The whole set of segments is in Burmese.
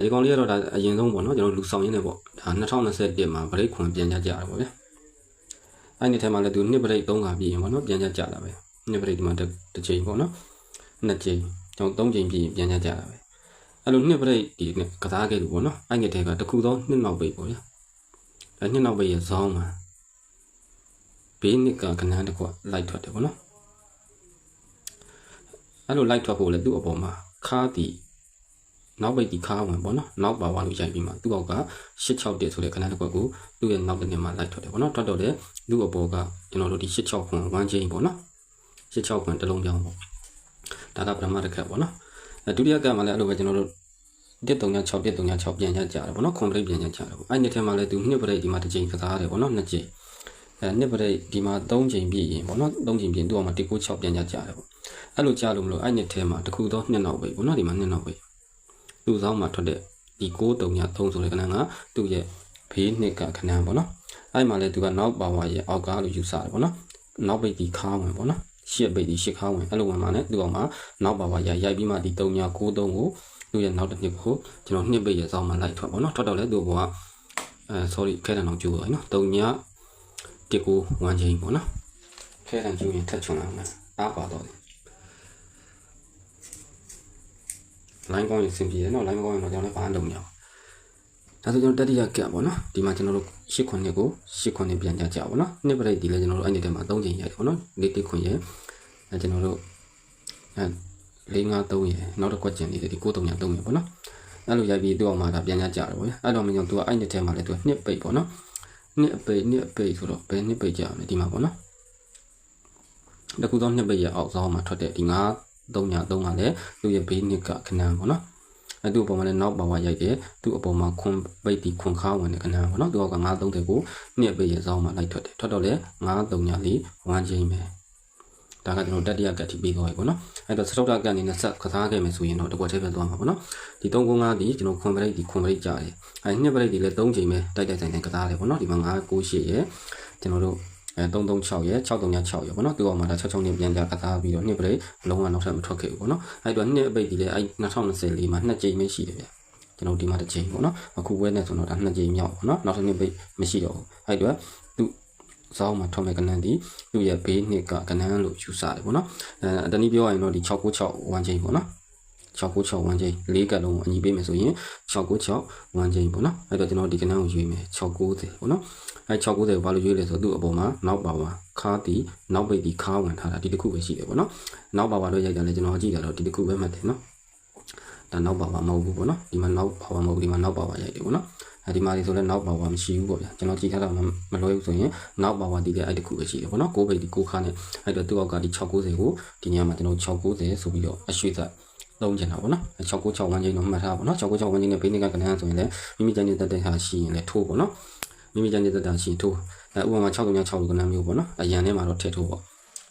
ဒီကောင်လေးကတော့ဒါအရင်ဆုံးပေါ့နော်ကျွန်တော်လူဆောင်ရင်းနေပေါ့ဒါ2021မှာဗရိတ်ခွန်ပြန်ကြကြတာပေါ့ဗျာအဲ့ဒီထဲမှာလည်းသူနှစ်ဗရိတ်3ခါပြည့်ရင်ပေါ့နော်ပြန်ကြကြတာပဲနှစ်ဗရိတ်ဒီမှာတစ်ချိန်ပေါ့နော်နှစ်ချိန်ကျွန်တော်3ချိန်ပြည့်ရင်ပြန်ကြကြတာပဲအဲ့လိုနှစ်ဗရိတ်ဒီနဲ့ကစားခဲ့လို့ပေါ့နော်အဲ့ဒီထဲကတစ်ခုသောနှစ်နောက်ပိတ်ပေါ့ဗျာအဲ့နှစ်နောက်ပိတ်ရဲ့ဇောင်းမှာဘေးနှစ်ကကနန်းတစ်ခုလိုက်ထွက်တယ်ပေါ့နော်အဲ့လိုလိုက်ထွက်ဖို့လည်းသူ့အပေါ်မှာခါတီ နောက်ပိတ်ဒီခါဝင်ပေါ့နော်နောက်ပါဝါလို့ရိုက်ပြီးမှသူ့အောက်က661ဆိုတဲ့ကနန်းတစ်ခုကိုသူ့ရဲ့နောက်တစ်နှစ်မှာလိုက်ထွက်တယ်ပေါ့နော်ထွက်တော့လေသူ့အပေါ်ကကျွန်တော်တို့ဒီ66ခွန်1ချိန်ပေါ့နော်66ခွန်တစ်လုံးပြောင်းပေါ့ဒါကပထမတစ်ခက်ပေါ့နော်အဲဒုတိယကမှလည်းအဲ့လိုပဲကျွန်တော်တို့136 136ပြန်ရကြတယ်ပေါ့နော်ခွန်ပရိတ်ပြန်ရကြတယ်ပေါ့အဲ့ဒီထဲမှာလည်းသူနှစ်ပရိတ်ဒီမှာတစ်ချိန်ကစားရတယ်ပေါ့နော်နှစ်ချိန်အဲနှစ်ပရိတ်ဒီမှာ3ချိန်ပြည့်ရင်ပေါ့နော်3ချိန်ပြည့်သူ့အောက်မှာ196ပြန်ရကြတယ်ပေါ့အဲ့လိုကြားလို့မလို့အဲ့နှစ်ထဲမှာတစ်ခုတော့နှစ်နောက်ပဲပေါ့နော်ဒီမှာနှစ်နောက်ပဲ သူ့ဆောင်မှာထွက်တဲ့ဒီ633ဆိုတဲ့ခဏကသူ့ရဲ့ဘေးနှစ်ကခဏပေါ့နော်အဲ့မှာလည်းသူကနောက်ပါဝါရဲ့အောက်ကလို့ယူဆတယ်ပေါ့နော်နောက်ပိတ်ဒီခါဝင်ပေါ့နော်ရှစ်ပိတ်ဒီရှစ်ခါဝင်အဲ့လိုဝင်မှာနဲ့သူ့အောင်မှာနောက်ပါဝါရိုက်ရိုက်ပြီးမှဒီ3ည93ကိုသူ့ရဲ့နောက်တစ်နှစ်ကိုကျွန်တော်နှစ်ပိတ်ရဲ့ဆောင်မှာလိုက်ထွက်ပေါ့နော်ထွက်တော့လဲသူ့ဘောကအဲ sorry ခဲတန်အောင်ကျိုးသွားပြီနော်3ညတစ်ကို1ချိန်ပေါ့နော်ခဲတန်ကျိုးရင်ထက်ချွန်လာမယ်အားပါတော့တယ် line ကောင်းရင်အဆင်ပြေတယ်နော် line မကောင်းရင်တော့ကျွန်တော်လည်းဘာမှလုပ်မရဘူးဒါဆိုကျွန်တော်တတိယကက်ပေါ့နော်ဒီမှာကျွန်တော်တို့၈ခွန်းနှစ်ကို၈ခွန်းနှစ်ပြန်ကြကြပါနော်နှစ်ပရိတ်ဒီလည်းကျွန်တော်တို့အဲ့ဒီထဲမှာ၃ချိန်ရိုက်ပေါ့နော်လေးတိခွန်းရဲ့အဲကျွန်တော်တို့အဲ၄၅၃ရဲ့နောက်တစ်ခွက်ကျင်လေးဒီ9 3ည3ရဲ့ပေါ့နော်အဲ့လိုရိုက်ပြီးသူ့အောင်မှာဒါပြန်ကြကြတယ်ပေါ့အဲ့တော့မင်းကြောင့်သူကအဲ့ဒီထဲမှာလည်းသူကနှစ်ပိတ်ပေါ့နော်နှစ်ပိတ်နှစ်ပိတ်ဆိုတော့ဘယ်နှစ်ပိတ်ကြအောင်လဲဒီမှာပေါ့နော်တခုသောနှစ်ပိတ်ရဲ့အောက်ဆောင်မှာထွက်တဲ့ဒီ9 3ည3ကလည်းသူ့ရဲ့ဘေးနှစ်ကခဏန်းပေါ့နော်အဲ့သူ့အပေါ်မှာလည်းနောက်ပါဝါရိုက်တယ်သူ့အပေါ်မှာခွန်ပိတ်ဒီခွန်ခါဝင်တဲ့ခဏန်းပေါ့နော်သူက930ကိုနှစ်ပိတ်ရဲ့ဆောင်မှာလိုက်ထွက်တယ်ထွက်တော့လေ9 3ညလေး1ချင်းပဲဒါကကျွန်တော်တတိယကတ်ထိပြီးသွားပြီပေါ့နော်အဲ့တော့စတုတ္တကတ်အနေနဲ့ဆက်ကစားခဲ့မယ်ဆိုရင်တော့တကွက်သေးပဲသွားမှာပေါ့နော်ဒီ395ဒီကျွန်တော်ခွန်ပရိတ်ဒီခွန်ပရိတ်ကြားတယ်အဲ့နှစ်ပရိတ်ဒီလည်း3ချိန်ပဲတိုက်တိုက်ဆိုင်ဆိုင်ကစားတယ်ပေါ့နော်ဒီမှာ998ရဲ့ကျွန်တော်တို့ အဲ336ရဲ့636ရဲ့ပေါ့နော်သူကမှဒါ66နဲ့ပြန်ကြကစားပြီးတော့နှစ်ပရိတ်လုံးဝနောက်ထပ်မထွက်ခဲ့ဘူးပေါ့နော်အဲ့တော့နှစ်အပိတ်ဒီလည်းအဲ့2024မှာနှစ်ကြိမ်ပဲရှိတယ်ဗျကျွန်တော်ဒီမှာတစ်ချိန်ပေါ့နော်အခုဝဲနေဆိုတော့ဒါနှစ်ကြိမ်မြောက်ပေါ့နော်နောက်တစ်နှစ်ပိတ်မရှိတော့ဘူးအဲ့တော့သူစောင်းမှာထောက်မဲ့ကနန်းဒီသူ့ရဲ့ဘေးနှစ်ကကနန်းလို့ယူဆတယ်ပေါ့နော်အဲတနည်းပြောရရင်တော့ဒီ696 1ချိန်ပေါ့နော် 696 1ချိန်၄ကတ်လုံးအညီပေးမယ်ဆိုရင်696 1ချိန်ပေါ့နော်အဲ့တော့ကျွန်တော်ဒီကနန်းကိုရွေးမယ်690ပေါ့နော်အဲ690ကိုဘာလို့ရွေးလဲဆိုတော့သူ့အပေါ်မှာနောက်ပါဝါခါတီနောက်ပိတ်ဒီခါဝင်ထားတာဒီတစ်ခုပဲရှိတယ်ပေါ့နော်နောက်ပါဝါတော့ရိုက်တယ်လေကျွန်တော်ကြည့်တာတော့ဒီတစ်ခုပဲမှတ်တယ်နော်ဒါနောက်ပါဝါမဟုတ်ဘူးပေါ့နော်ဒီမှာနောက်ပါဝါမဟုတ်ဘူးဒီမှာနောက်ပါဝါရိုက်တယ်ပေါ့နော်အဲဒီမှာဒီဆိုလဲနောက်ပါဝါမရှိဘူးပေါ့ဗျာကျွန်တော်ကြည့်ထားတာမလွယ်ဘူးဆိုရင်နောက်ပါဝါဒီလည်းအဲ့ဒီခုပဲရှိတယ်ပေါ့နော်6ပိတ်ဒီ6ခါနဲ့အဲ့တော့သူ့အောက်ကဒီ690ကိုဒီညမှာကျွန်တော်690ဆိုပြီးတော့အရွှေ့သက် သုံးချင်တာပေါ့နော်696ဝန်းကျင်းတော့မှတ်ထားပါတော့696ဝန်းကျင်းနဲ့ဘိန်းကကနန်းဆိုရင်လည်းမိမိကျန်တဲ့တက်တဲ့ဟာရှိရင်လည်းထိုးပေါ့နော်မိမိကျန်တဲ့တက်တာရှိထိုးအဲဥပမာ636ကနန်းမျိုးပေါ့နော်အရန်ထဲမှာတော့ထည့်ထိုးပေါ့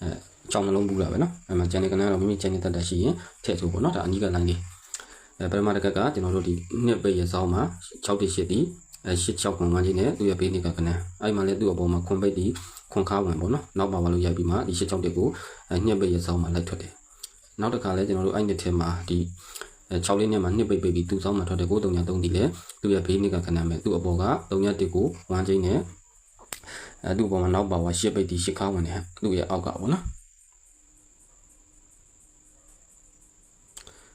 အဲကြောင်နှလုံးပူတာပဲနော်အဲမှာကျန်တဲ့ကနန်းတော့မိမိကျန်တဲ့တက်တာရှိရင်ထည့်ထိုးပေါ့နော်ဒါအနီးကလိုင်းလေးအဲပထမတစ်ခက်ကကျွန်တော်တို့ဒီနှစ်ပိတ်ရစောင်းမှာ618ဒီအဲ86ခွန်ဝန်းကျင်းနဲ့သူ့ရဲ့ဘေးနှစ်ကကနန်းအဲ့မှာလည်းသူ့အပေါ်မှာခွန်ပိတ်ဒီခွန်ခါဝင်ပေါ့နော်နောက်ပါပါလို့ရိုက်ပြီးမှဒီ86တက်ကိုအဲနှစ်ပိတ်ရစောင်းမှာလိုက်ထွက်တယ် နောက်တစ်ခါလဲကျွန်တော်တို့အဲ့နှစ်ထဲမှာဒီအဲ6လေးနဲ့မှာနှစ်ပိတ်ပိတ်ပြီးသူ့ဆောင်မှာထွက်တဲ့93ဒီလဲသူ့ရဲ့ဘေးနှစ်ကခဏမဲ့သူ့အပေါ်က31ကို1ချင်းနဲ့အဲသူ့အပေါ်မှာနောက်ပါဝါ10ပိတ်ဒီ10ခါဝင်တယ်သူ့ရဲ့အောက်ကပေါ့နော်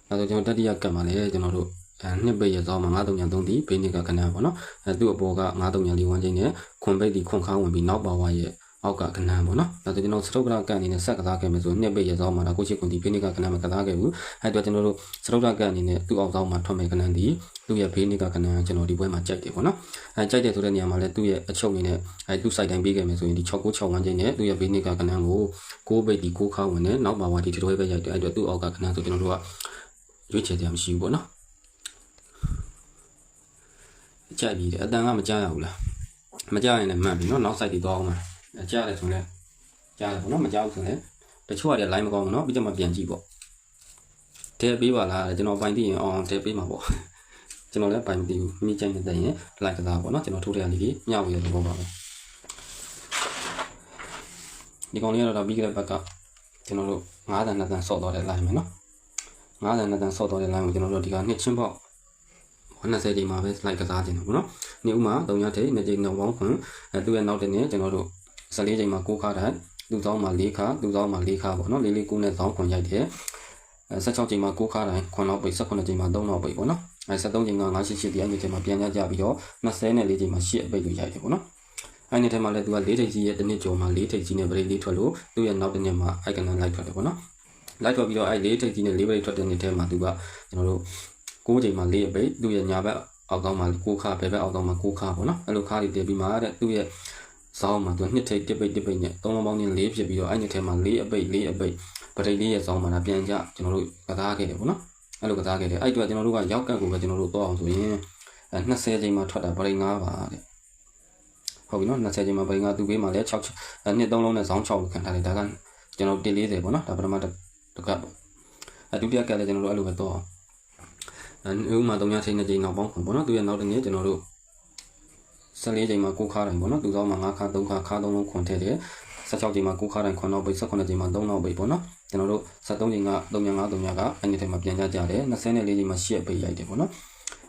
အဲဒါကျွန်တော်တတိယကတ်မှာလဲကျွန်တော်တို့အဲနှစ်ပိတ်ရဲ့ဆောင်မှာ93ဒီဘေးနှစ်ကခဏပေါ့နော်အဲသူ့အပေါ်က9341ချင်းနဲ့ခွန်ပိတ်ဒီခွန်ခါဝင်ပြီးနောက်ပါဝါရဲ့ အောက်ကကဏ္ဍပေါ့နော်ဒါဆိုကျွန်တော်စတုပ္ပရကအနေနဲ့ဆက်ကစားခဲ့မယ်ဆိုနှစ်ပိတ်ရစောင်းမှာဒါကိုချစ်ကွန်ဒီဖိနိကကဏ္ဍမှာကစားခဲ့ဘူးအဲ့တော့ကျွန်တော်တို့စတုပ္ပရကအနေနဲ့သူ့အောက်ဆောင်မှာထွက်မဲ့ကဏ္ဍဒီသူ့ရဲ့ဖိနိကကဏ္ဍကျွန်တော်ဒီဘွဲမှာကြိုက်တယ်ပေါ့နော်အဲကြိုက်တယ်ဆိုတဲ့နေရာမှာလည်းသူ့ရဲ့အချုပ်အနေနဲ့အဲသူ့ site တိုင်းပေးခဲ့မယ်ဆိုရင်ဒီ6961ချင်းနဲ့သူ့ရဲ့ဖိနိကကဏ္ဍကို6ပိတ်ဒီ6ခါဝင်နဲ့နောက်ပါဝါဒီတွဲပဲရိုက်တယ်အဲ့တော့သူ့အောက်ကကဏ္ဍဆိုကျွန်တော်တို့ကရွေးချယ်ကြမရှိဘူးပေါ့နော်ကြိုက်ပြီးတယ်အတန်ကမကြားရဘူးလားမကြားရင်လည်းမှတ်ပြီနော်နောက် site ဒီသွားအောင်မှာ ကြားတယ်ဆိုလဲကြားတယ်ပေါ့နော်မကြားဘူးဆိုလဲတချို့ကလည်း line မကောင်းဘူးနော်ပြီးတော့မှပြန်ကြည့်ပေါ့တဲပေးပါလားကျွန်တော်ပိုင်သိရင်အောင်တဲပေးမှာပေါ့ကျွန်တော်လည်းပိုင်မသိဘူးမိချိုင်းနေတဲ့ရင် like ကစားပေါ့နော်ကျွန်တော်ထိုးတဲ့အနေကြီးမျှဝေရတဲ့ပုံပါပဲဒီကောင်လေးကတော့ပြီးကြတဲ့ဘက်ကကျွန်တော်တို့9တန်2တန်ဆော့တော့တဲ့ line မယ်နော်9တန်2တန်ဆော့တော့တဲ့ line ကိုကျွန်တော်တို့ဒီကနှစ်ချင်းပေါက်20ချိန်မှာပဲ slide ကစားခြင်းတယ်ပေါ့နော်။နေ့ဥမှာ3ညထိ2ချိန်နောက်ပေါင်းခွန်အဲသူ့ရဲ့နောက်တစ်နေ့ကျွန်တော်တို့ 14ချိန်မှာ6ခါတိုင်းသူ့ဆောင်မှာ4ခါသူ့ဆောင်မှာ4ခါပေါ့နော်4 4 9နဲ့ဆောင်ခွန်ရိုက်တယ်။အဲ16ချိန်မှာ6ခါတိုင်းခွန်နောက်ပိတ်18ချိန်မှာ3နောက်ပိတ်ပေါ့နော်။အဲ73ချိန်က988ဒီအဲ့ဒီချိန်မှာပြန်ကြကြပြီးတော့20နဲ့4ချိန်မှာ8အပိတ်ကိုရိုက်တယ်ပေါ့နော်။အဲ့ဒီထဲမှာလည်းသူက၄ထိပ်ကြီးရဲ့တစ်နှစ်ကျော်မှာ၄ထိပ်ကြီးနဲ့ဗရိတ်လေးထွက်လို့သူ့ရဲ့နောက်တစ်နှစ်မှာအိုက်ကနန်လိုက်ထွက်တယ်ပေါ့နော်လိုက်ထွက်ပြီးတော့အဲ့၄ထိပ်ကြီးနဲ့၄ဗရိတ်ထွက်တဲ့နှစ်ထဲမှာသူကကျွန်တော်တို့၉ချိန်မှာ၄အပိတ်သူ့ရဲ့ညာဘက်အောက်တောင်းမှာ9ခါဘယ်ဘက်အောက်တောင်းမှာ9ခါပေါ့နော်အဲ့လိုခါတွေတည်ပြီးမှတဲ့သူ့ရဲ့ ဇောင်းမှာသူနှစ်ထိပ်တစ်ပိတ်တစ်ပိတ်နဲ့သုံးလုံးပေါင်းချင်း၄ဖြစ်ပြီးတော့အဲ့နှစ်ထဲမှာ၄အပိတ်၄အပိတ်ဗရိတ်လေးရဲ့ဇောင်းမှာပြန်ကြကျွန်တော်တို့ကစားခဲ့တယ်ပေါ့နော်အဲ့လိုကစားခဲ့တယ်အဲ့အတွက်ကျွန်တော်တို့ကရောက်ကတ်ကိုပဲကျွန်တော်တို့တော့အောင်ဆိုရင်20ချိန်မှာထွက်တာဗရိတ်9ပါတဲ့ဟုတ်ပြီနော်20ချိန်မှာဗရိန်ကသူ့ဘေးမှာလည်း6နှစ်3လုံးနဲ့ဇောင်း6လို့ခံထားတယ်ဒါကကျွန်တော်140ပေါ့နော်ဒါပထမတစ်ကပ်ပေါ့အဒုတိယကပ်လည်းကျွန်တော်တို့အဲ့လိုပဲတော့အဲဥမာ3ညချိန်နဲ့ချိန်နောက်ပေါင်းပေါ့နော်သူရဲ့နောက်တစ်နေ့ကျွန်တော်တို့ 14ချိန်မှာ6ခါတိုင်းပေါ့နော်သူသောမှာ5ခါ3ခါခါ3လုံးခွန်ထည့်တယ်16ချိန်မှာ6ခါတိုင်းခွန်နောက်ပိတ်18ချိန်မှာ3နောက်ပိတ်ပေါ့နော်ကျွန်တော်တို့73ချိန်က3ည5 3ညကအဲ့ဒီထဲမှာပြန်ကြကြတယ်24ချိန်မှာ8ပိတ်ရိုက်တယ်ပေါ့နော်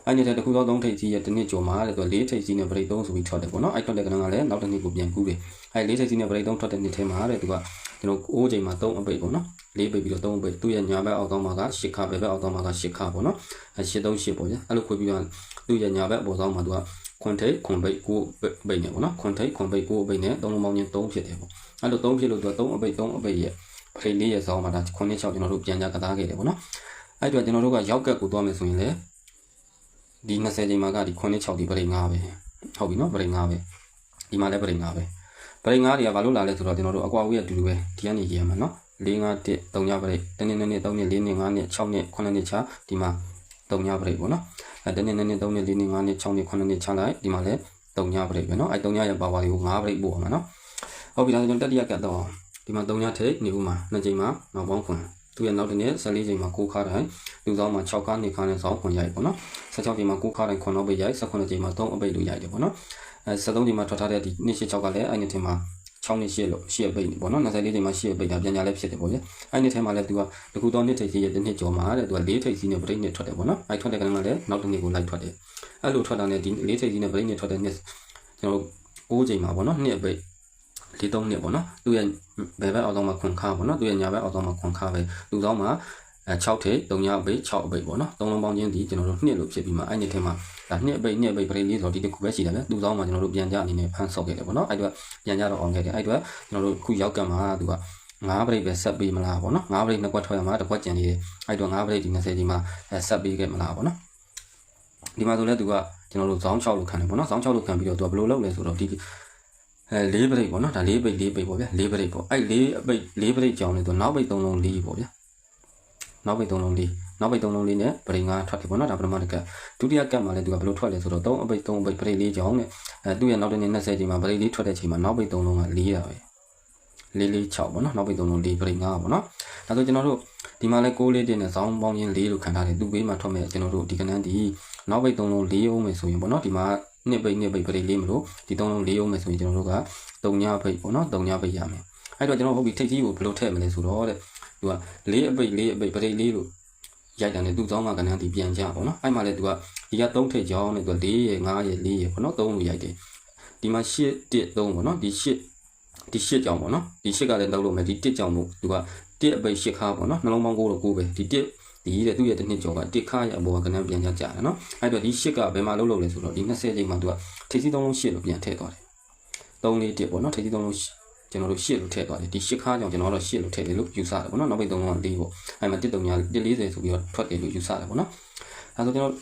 အဲ့ဒီတဲ့တခုသောသုံးထိပ်ကြီးရဲ့တစ်နှစ်ကျော်မှာတဲ့သူ၄ထိပ်ကြီးနဲ့ဗရိတ်သုံးဆိုပြီးထွက်တယ်ပေါ့နော်အဲ့ထွက်တဲ့ကဏ္ဍကလည်းနောက်တစ်နှစ်ကိုပြန်ကူးတယ်အဲ့၄ထိပ်ကြီးနဲ့ဗရိတ်သုံးထွက်တဲ့နှစ်ထဲမှာတဲ့သူကကျွန်တော်9ချိန်မှာ3အပိတ်ပေါ့နော်၄ပိတ်ပြီးတော့3အပိတ်သူ့ရဲ့ညာဘက်အောက်ကောင်းမှာက10ခါဘယ်ဘက်အောက်ကောင်းမှာက10ခါပေါ့နော်အဲ့10 3 10ပေါ့ဗျအဲ့လိုခွေပြီးတော့သူ့ရဲ့ညာဘက်အပေါ်ကောင်းမှာသူက ခွန်ထိပ်ခွန်ပိတ်ကိုပိတ်နေပေါ့နော်ခွန်ထိပ်ခွန်ပိတ်ကိုပိတ်နေသုံးလုံးပေါင်းချင်း3ဖြစ်တယ်ပေါ့အဲ့လို3ဖြစ်လို့သူက3အပိတ်3အပိတ်ရဲ့ဗရိတ်လေးရဲ့ဆောင်းမှာဒါ9 6ကျွန်တော်တို့ပြန်ကြကစားခဲ့တယ်ပေါ့နော်အဲ့တော့ကျွန်တော်တို့ကရောက်ကက်ကိုသွားမယ်ဆိုရင်လည်းဒီ20ချိန်မှာကဒီ9 6ဒီပရိတ်5ပဲဟုတ်ပြီနော်ပရိတ်5ပဲဒီမှာလည်းပရိတ်5ပဲပရိတ်5တွေကဘာလို့လာလဲဆိုတော့ကျွန်တော်တို့အကွာဝေးရတူတူပဲဒီကနေရေးရမှာနော်4 5 1 3ညပရိတ်တနေ့နေ့3နေ့4နေ့5နေ့6နေ့9နေ့ချဒီမှာ 3ညပရိတ်ပေါ့နော်အဲတနေ့နေ့3နေ့4နေ့5နေ့6နေ့9နေ့ချလိုက်ဒီမှာလည်း3ညပရိတ်ပဲနော်အဲ3ညရဲ့ပါဝါလေးကို5ပရိတ်ပို့အောင်မှာနော်ဟုတ်ပြီဒါဆိုကျွန်တော်တတိယကတ်တော့ဒီမှာ3ညထိနေဦးမှာ2ချိန်မှာနောက်ပေါင်းခွန်သူရဲ့နောက်တစ်နေ့14ချိန်မှာ6ခါတိုင်းလူဆောင်မှာ6ခါနေခါနဲ့ဆောင်းခွန်ရိုက်ပေါ့နော်16ချိန်မှာ6ခါတိုင်းခွန်တော့ပိတ်ရိုက်18ချိန်မှာ3အပိတ်လို့ရိုက်တယ်ပေါ့နော်အဲ73ချိန်မှာထွက်ထားတဲ့ဒီနေ့6ကလည်းအဲ့ဒီထင်မှာ 6နှစ်ရှိလို့ရှိရပိတ်ပေါ့နော်24ချိန်မှာရှိရပိတ်တာပြန်ကြလဲဖြစ်တယ်ပေါ့ဗျအဲ့ဒီထဲမှာလည်းသူကတခုတော့နှစ်ထိပ်ကြီးရဲ့တစ်နှစ်ကျော်မှာတဲ့သူက၄ထိပ်ကြီးနဲ့ပြိနှစ်ထွက်တယ်ပေါ့နော်အဲ့ထွက်တဲ့ကလည်းလည်းနောက်တစ်နှစ်ကိုလိုက်ထွက်တယ်အဲ့လိုထွက်တာနဲ့ဒီ၄ထိပ်ကြီးနဲ့ပြိနှစ်ထွက်တဲ့နှစ်ကျွန်တော်တို့6ချိန်မှာပေါ့နော်နှစ်ပိတ်လေးသုံးနှစ်ပေါ့နော်သူရဲ့ဘယ်ဘက်အောက်ဆောင်မှာခွန်ခါပေါ့နော်သူရဲ့ညာဘက်အောက်ဆောင်မှာခွန်ခါပဲသူဆောင်မှာ အဲ6ထိပ်3ညအပိတ်6အပိတ်ပေါ့နော်သုံးလုံးပေါင်းချင်းဒီကျွန်တော်တို့နှစ်လို့ဖြစ်ပြီးမှအဲ့ဒီထဲမှာဒါနှစ်အပိတ်နှစ်အပိတ်ပရိလေးဆိုတော့ဒီတစ်ခုပဲရှိတယ်လေသူဆောင်မှာကျွန်တော်တို့ပြန်ကြအနေနဲ့ဖန်ဆော့ခဲ့တယ်ပေါ့နော်အဲ့တော့ပြန်ကြတော့အောင်ခဲ့တယ်အဲ့တော့ကျွန်တော်တို့ခုရောက်ကမှာသူက9ပရိတ်ပဲဆက်ပေးမလားပေါ့နော်9ပရိတ်နှစ်ခွက်ထွက်ရမှာတစ်ခွက်ကျန်နေတယ်အဲ့တော့9ပရိတ်ဒီ20ဒီမှာဆက်ပေးခဲ့မလားပေါ့နော်ဒီမှာဆိုလဲသူကကျွန်တော်တို့ဇောင်း6လို့ခံတယ်ပေါ့နော်ဇောင်း6လို့ခံပြီးတော့သူကဘယ်လိုလုပ်လဲဆိုတော့ဒီအဲ၄ပရိတ်ပေါ့နော်ဒါ၄ပိတ်၄ပိတ်ပေါ့ဗျာ၄ပရိတ်ပေါ့အဲ့၄အပိတ်၄ပရိတ်ကြောင်းလေသူနောက်ပိတ်၃လုံး၄ပေါ့ဗျာ နောက်ပိတ်၃လုံး၄နောက်ပိတ်၃လုံး၄နဲ့ပရိတ်၅ထွက်တယ်ပေါ့နော်ဒါပထမတစ်ကဒုတိယကတ်မှာလည်းသူကဘယ်လိုထွက်လဲဆိုတော့၃အပိတ်၃အပိတ်ပရိတ်၄ကြောင်းနဲ့အဲသူ့ရဲ့နောက်တစ်နေ့20ချိန်မှာပရိတ်၄ထွက်တဲ့ချိန်မှာနောက်ပိတ်၃လုံးက၄တာပဲ၄၄6ပေါ့နော်နောက်ပိတ်၃လုံး၄ပရိတ်၅ပေါ့နော်ဒါဆိုကျွန်တော်တို့ဒီမှာလဲ6လေးတင်နဲ့ဇောင်းပေါင်းချင်း၄လို့ခံထားတယ်သူ့ဘေးမှာထွက်မဲ့ကျွန်တော်တို့ဒီကနန်းဒီနောက်ပိတ်၃လုံး၄အောင်မယ်ဆိုရင်ပေါ့နော်ဒီမှာနှစ်ပိတ်နှစ်ပိတ်ပရိလေးမလို့ဒီသုံးလုံးလေးအောင်မယ်ဆိုရင်ကျွန်တော်တို့က3ညပိတ်ပေါ့နော်3ညပိတ်ရမယ်အဲ့တော့ကျွန်တော်ဟုတ်ပြီထိတ်ကြီးကိုဘယ်လိုထည့်မလဲဆိုတော့တဲ့ သူကလေးအပိတ်လေးအပိတ်ပရိလေးလို့ရိုက်တယ်နဲ့သူ့သောင်းမှာကဏ္ဍတီပြန်ကြပေါ့နော်အဲ့မှာလေသူကဒီက3ထိတ်ကြောင်းနဲ့သူက4ရယ်5ရယ်4ရယ်ပေါ့နော်3လို့ရိုက်တယ်ဒီမှာ8 1 3ပေါ့နော်ဒီ8ဒီ8ကြောင်းပေါ့နော်ဒီ8ကလည်းလောက်လို့မယ်ဒီ1ကြောင်းမို့သူက1အပိတ်8ခါပေါ့နော်နှလုံးပေါင်း9လို့9ပဲဒီ1ဒီတဲ့သူ့ရဲ့တစ်နှစ်ကျော်ကတစ်ခါရဲ့အပေါ်ကကနန်းပြန်ကြကြတယ်နော်အဲ့တော့ဒီရှစ်ကဘယ်မှာလုံးလုံးလဲဆိုတော့ဒီ20ချိန်မှာသူကထိပ်စီးသုံးလုံးရှစ်လို့ပြန်ထည့်သွားတယ်3လေးတစ်ပေါ့နော်ထိပ်စီးသုံးလုံး ကျွန်တော်တို့ရှစ်လို့ထည့်သွားတယ်ဒီရှစ်ခါကြောင့်ကျွန်တော်တို့ရှစ်လို့ထည့်တယ်လို့ယူဆတယ်ပေါ့နော်နောက်ပိတ်သုံးလုံးက4ပေါ့အဲ့မှာ1 3 140ဆိုပြီးတော့ထွက်တယ်လို့ယူဆတယ်ပေါ့နော်အဲဆိုကျွန်တော်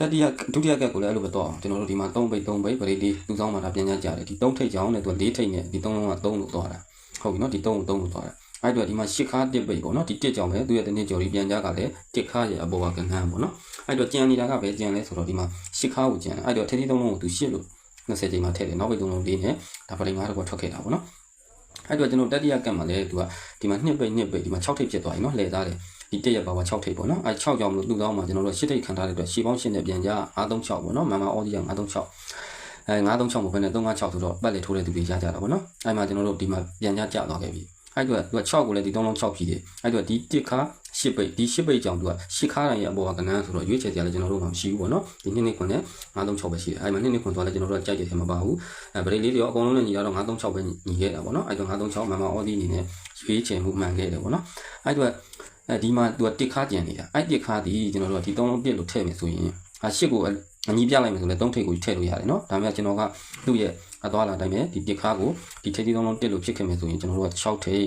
တတိယဒုတိယကက်ကိုလည်းအဲ့လိုပဲတော့ကျွန်တော်တို့ဒီမှာ3ပိတ်3ပိတ်ပရိဒီလူဆောင်မှာဒါပြန်ကြကြတယ်ဒီ3ထိပ်ကြောင်းနဲ့သူ4ထိပ်နဲ့ဒီ3လုံးက3လို့သွားတာဟုတ်ပြီနော်ဒီ3ကို3လို့သွားတာအဲ့တော့ဒီမှာရှစ်ခါတစ်ပိတ်ပေါ့နော်ဒီတစ်ကြောင်ပဲသူရဲ့တနည်းကြော်လေးပြန်ကြကလည်းတစ်ခါရဲ့အပေါ်ကကနန်းပေါ့နော်အဲ့တော့ကြံနေတာကပဲကြံလဲဆိုတော့ဒီမှာရှစ်ခါကိုကြံတယ်အဲ့တော့ထထသုံးလုံးကိုသူရှစ်လို့20ချိန်မှာထည့်တယ်နောက်ပိတ်သုံးလုံးလေးနဲ့ဒါပရိမားတော့ထွက်ခဲ့တာပေါ့နော် အဲ့တော့ကျွန်တော်တတိယကတ်မှာလည်းသူကဒီမှာနှစ်ပိတ်နှစ်ပိတ်ဒီမှာ6ထိပ်ဖြစ်သွားပြီနော်လှည့်သားတယ်ဒီတက်ရပါပါ6ထိပ်ပေါ့နော်အဲ6ကြောင်မလို့သူ့ကောင်းမှာကျွန်တော်တို့10ထိပ်ခံထားတဲ့အတွက်ရှီပေါင်း10နဲ့ပြန်ကြ936ပေါ့နော်မန်မာအော်ဒီယာ936အဲ936မဟုတ်ဘဲနဲ့356ဆိုတော့ပတ်လေထိုးတဲ့သူတွေရကြတာပေါ့နော်အဲ့မှာကျွန်တော်တို့ဒီမှာပြန်ကြကြသွားခဲ့ပြီအဲ့တော့သူက6ကိုလည်းဒီ3လုံး6ပြီတယ်အဲ့တော့ဒီတစ်ခါ ရှစ်ပိတ်ဒီရှစ်ပိတ်ကြောင့်သူကရှစ်ခါတိုင်းရဲ့အပေါ်ကကနန်းဆိုတော့ရွေးချယ်ကြလဲကျွန်တော်တို့မှမရှိဘူးပေါ့နော်ဒီနှစ်နှစ်ခွန်နဲ့936ပဲရှိတယ်အဲ့မှာနှစ်နှစ်ခွန်သွားလဲကျွန်တော်တို့ကကြိုက်တယ်မပါဘူးအဲဗရိတ်လေးတွေရောအကုန်လုံးနဲ့ညီရတော့936ပဲညီခဲ့တာပေါ့နော်အဲ့တော့936မမအော်ဒီအနေနဲ့ရွေးချယ်မှုမှန်ခဲ့တယ်ပေါ့နော်အဲ့တော့အဲဒီမှာသူကတစ်ခါကြံနေတာအဲ့တစ်ခါဒီကျွန်တော်တို့ကဒီသုံးလုံးပြစ်လို့ထည့်မယ်ဆိုရင်ဟာရှစ်ကိုအညီပြလိုက်မယ်ဆိုလဲသုံးထိပ်ကိုထည့်လို့ရတယ်နော်ဒါပေမဲ့ကျွန်တော်ကသူ့ရဲ့အသွားလာတိုင်းပဲဒီတစ်ခါကိုဒီထိပ်ဒီသုံးလုံးတက်လို့ဖြစ်ခဲ့မယ်ဆိုရင်ကျွန်တော်တို့က6ထိပ်